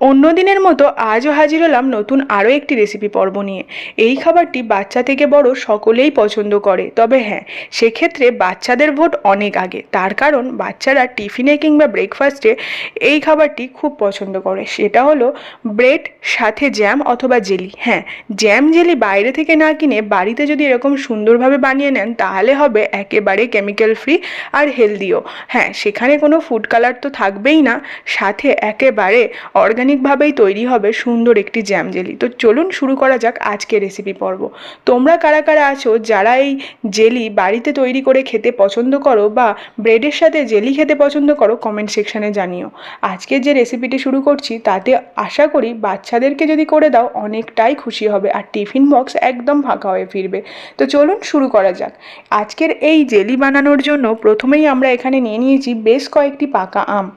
অন্য দিনের মতো আজও হাজির হলাম নতুন আরও একটি রেসিপি পর্ব নিয়ে। এই খাবারটি বাচ্চা থেকে বড় সকলেই পছন্দ করে। তবে হ্যাঁ সেক্ষেত্রে বাচ্চাদের ভোট অনেক আগে। তার কারণ বাচ্চারা টিফিনে কিংবা ব্রেকফাস্টে এই খাবারটি খুব পছন্দ করে। সেটা হলো ব্রেড সাথে জ্যাম অথবা জেলি হ্যাঁ জ্যাম জেলি বাইরে থেকে না কিনে বাড়িতে যদি এরকম সুন্দরভাবে বানিয়ে নেন, তাহলে হবে একেবারে কেমিক্যাল ফ্রি আর হেলদিও হ্যাঁ সেখানে কোনো ফুড কালার তো থাকবেই না। সাথে একেবারে অর্গানিকভাবেই তৈরি হবে সুন্দর একটি জ্যাম জেলি। তো চলুন শুরু করা যাক আজকের রেসিপি পর্ব। তোমরা কারা কারা আছো, যারা এই জেলি বাড়িতে তৈরি করে খেতে পছন্দ করো বা ব্রেডের সাথে জেলি খেতে পছন্দ করো কমেন্ট সেকশানে জানিও। আজকের যে রেসিপিটি শুরু করছি, তাতে আশা করি বাচ্চাদেরকে যদি করে দাও, অনেকটাই খুশি হবে আর টিফিন বক্স একদম ফাঁকা হয়ে ফিরবে। তো চলুন শুরু করা যাক। আজকের এই জেলি বানানোর জন্য প্রথমেই আমরা এখানে নিয়ে নিয়েছি বেশ কয়েকটি পাকা আম।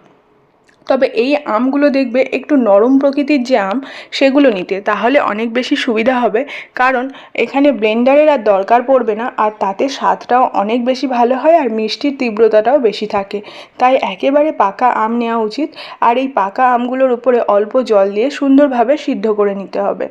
তবে এই আমগুলো দেখবে একটু নরম প্রকৃতির যে আম, সেগুলো নিতে। তাহলে অনেক বেশি সুবিধা হবে। কারণ এখানে ব্লেন্ডারের আর দরকার পড়বে না, আর তাতে স্বাদটাও অনেক বেশি ভালো হয় আর মিষ্টির তীব্রতাটাও বেশি থাকে। তাই একেবারে পাকা আম নেওয়া উচিত। আর এই পাকা আমগুলোর উপরে অল্প জল দিয়ে সুন্দরভাবে সিদ্ধ করে নিতে হবে।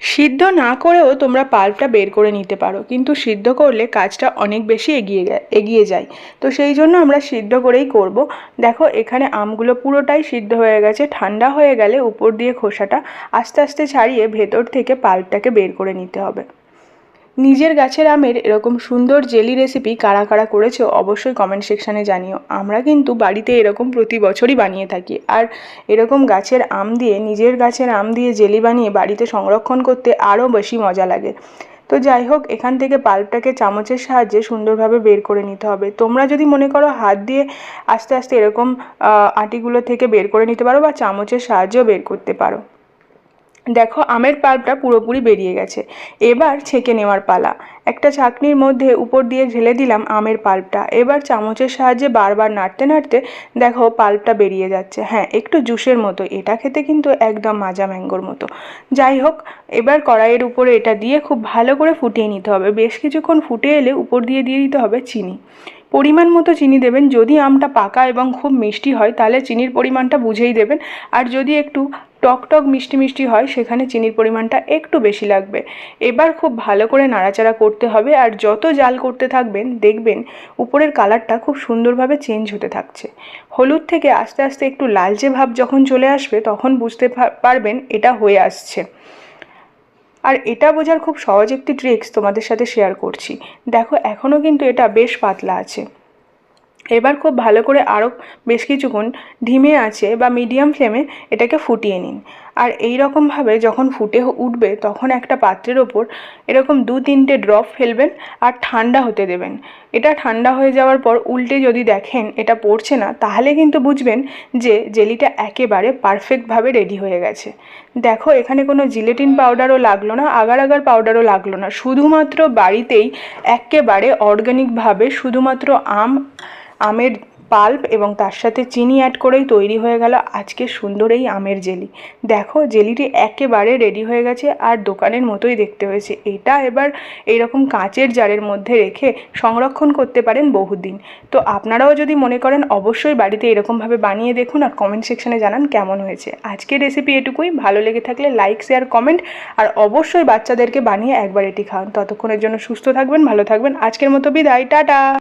সিদ্ধ না করেও তোমরা পাল্পটা বের করে নিতে পারো, কিন্তু সিদ্ধ করলে কাজটা অনেক বেশি এগিয়ে এগিয়ে যায়। তো সেই জন্য আমরা সিদ্ধ করেই করব। দেখো, এখানে আমগুলো পুরোটাই সিদ্ধ হয়ে গেছে, ঠান্ডা হয়ে গেলে উপর দিয়ে খোসাটা আস্তে আস্তে ছাড়িয়ে ভেতর থেকে পাল্পটাকে বের করে নিতে হবে। নিজের গাছের আমের এরকম সুন্দর জেলি রেসিপি কারা কারা করেছ অবশ্যই কমেন্ট সেকশানে জানিও। আমরা কিন্তু বাড়িতে এরকম প্রতি বছরই বানিয়ে থাকি। আর এরকম গাছের আম দিয়ে, নিজের গাছের আম দিয়ে জেলি বানিয়ে বাড়িতে সংরক্ষণ করতে আরও বেশি মজা লাগে। তো যাই হোক, এখান থেকে পাল্পটাকে চামচের সাহায্যে সুন্দরভাবে বের করে নিতে হবে। তোমরা যদি মনে করো হাত দিয়ে আস্তে আস্তে এরকম আটিগুলো থেকে বের করে নিতে পারো বা চামচের সাহায্যেও বের করতে পারো। দেখো, আমের পাল্পটা পুরোপুরি বেরিয়ে গেছে। এবার ছেঁকে নেওয়ার পালা। একটা চাকনির মধ্যে উপর দিয়ে ঢেলে দিলাম আমের পাল্পটা। এবার চামচের সাহায্যে বারবার নাড়তে নাড়তে দেখো, পাল্পটা বেরিয়ে যাচ্ছে। হ্যাঁ একটু জুসের মতো। এটা খেতে কিন্তু একদম মাজা ম্যাঙ্গোর মতো। যাই হোক, এবার কড়াইয়ের উপরে এটা দিয়ে খুব ভালো করে ফুটিয়ে নিতে হবে। বেশ কিছুক্ষণ ফুটে এলে উপর দিয়ে দিয়ে দিতে হবে চিনি। পরিমাণ মতো চিনি দেবেন। যদি আমটা পাকা এবং খুব মিষ্টি হয়, তাহলে চিনির পরিমাণটা বুঝেই দেবেন। আর যদি একটু টক টক মিষ্টি মিষ্টি হয়, সেখানে চিনির পরিমাণটা একটু বেশি লাগবে। এবার খুব ভালো করে নাড়াচাড়া করতে হবে আর যত জাল করতে থাকবেন, দেখবেন উপরের কালারটা খুব সুন্দরভাবে চেঞ্জ হতে থাকছে। হলুদ থেকে আস্তে আস্তে একটু লালচে ভাব যখন চলে আসবে, তখন বুঝতে পারবেন এটা হয়ে আসছে। আর এটা বোঝার খুব সহজ একটি ট্রিক্স তোমাদের সাথে শেয়ার করছি। দেখো এখনও কিন্তু এটা বেশ পাতলা আছে। এবার খুব ভালো করে আরও বেশ কিছুক্ষণ ধিমে আছে বা মিডিয়াম ফ্লেমে এটাকে ফুটিয়ে নিন। আর এই রকমভাবে যখন ফুটে উঠবে, তখন একটা পাত্রের ওপর এরকম দু তিনটে ড্রপ ফেলবেন আর ঠান্ডা হতে দেবেন। এটা ঠান্ডা হয়ে যাওয়ার পর উল্টে যদি দেখেন এটা পড়ছে না, তাহলে কিন্তু বুঝবেন যে জেলিটা একেবারে পারফেক্টভাবে রেডি হয়ে গেছে। দেখো, এখানে কোনো জিলেটিন পাউডারও লাগল না, আগার আগার পাউডারও লাগল না। শুধুমাত্র বাড়িতেই একেবারে অর্গ্যানিকভাবে শুধুমাত্র আম, আমের পাল্প এবং তার সাথে চিনি অ্যাড করেই তৈরি হয়ে গেল আজকে সুন্দর এই আমের জেলি। দেখো, জেলিটি একেবারে রেডি হয়ে গেছে আর দোকানের মতোই দেখতে হয়েছে। এটা এবার এইরকম কাঁচের জারের মধ্যে রেখে সংরক্ষণ করতে পারেন বহুদিন। তো আপনারাও যদি মনে করেন, অবশ্যই বাড়িতে এরকমভাবে বানিয়ে দেখুন আর কমেন্ট সেকশানে জানান কেমন হয়েছে। আজকের রেসিপি এটুকুই। ভালো লেগে থাকলে লাইক শেয়ার কমেন্ট আর অবশ্যই বাচ্চাদেরকে বানিয়ে একবার এটি খাওয়ান। ততক্ষণের জন্য সুস্থ থাকবেন, ভালো থাকবেন। আজকের মতো বিদায়। টাটা!